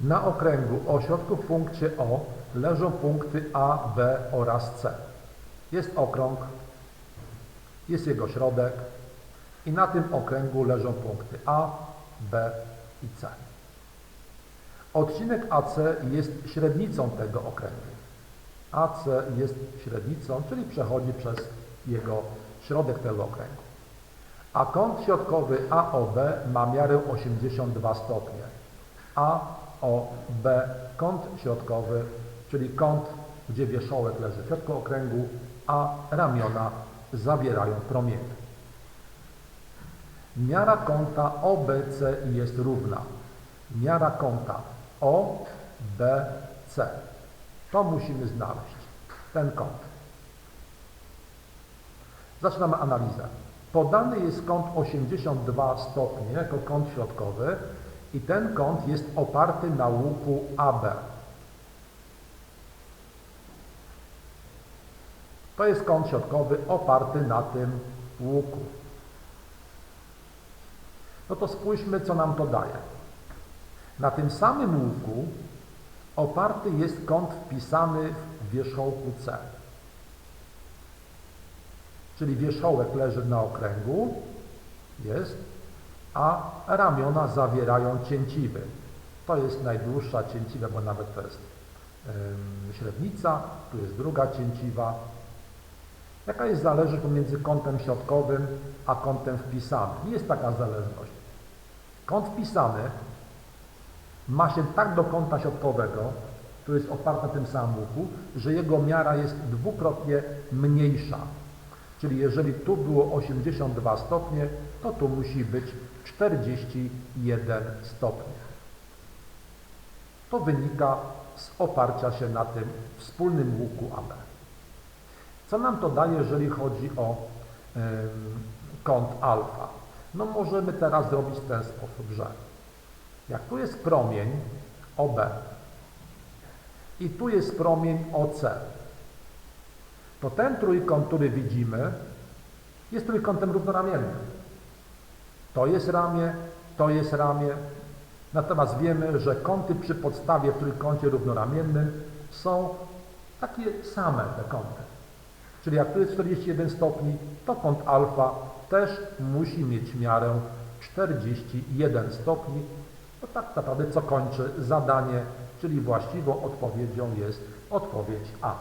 Na okręgu o środku w punkcie O leżą punkty A, B oraz C. Jest okrąg, jest jego środek i na tym okręgu leżą punkty A, B i C. Odcinek AC jest średnicą tego okręgu. AC jest średnicą, czyli przechodzi przez jego środek tego okręgu. A kąt środkowy AOB ma miarę 82 stopnie. AOB, kąt środkowy, czyli kąt, gdzie wierzchołek leży w środku okręgu, a ramiona zawierają promienie. Miara kąta OBC jest równa. Miara kąta OBC. To musimy znaleźć. Ten kąt. Zaczynamy analizę. Podany jest kąt 82 stopnie jako kąt środkowy i ten kąt jest oparty na łuku AB. To jest kąt środkowy oparty na tym łuku. No to spójrzmy, co nam to daje. Na tym samym łuku oparty jest kąt wpisany w wierzchołku C. Czyli wierzchołek leży na okręgu, jest, a ramiona zawierają cięciwy. To jest najdłuższa cięciwa, bo nawet to jest ym, średnica, tu jest druga cięciwa. Jaka jest zależność pomiędzy kątem środkowym a kątem wpisanym? Jest taka zależność. Kąt wpisany ma się tak do kąta środkowego, który jest oparty na tym samym łuku, że jego miara jest dwukrotnie mniejsza. Czyli jeżeli tu było 82 stopnie, to tu musi być 41 stopni. To wynika z oparcia się na tym wspólnym łuku AB. Co nam to daje, jeżeli chodzi o ym, kąt alfa? No możemy teraz zrobić w ten sposób, że jak tu jest promień OB i tu jest promień OC, to ten trójkąt, który widzimy, jest trójkątem równoramiennym. To jest ramię, to jest ramię. Natomiast wiemy, że kąty przy podstawie w trójkącie równoramiennym są takie same te kąty. Czyli jak tu jest 41 stopni, to kąt alfa też musi mieć miarę 41 stopni. To tak naprawdę co kończy zadanie, czyli właściwą odpowiedzią jest odpowiedź A.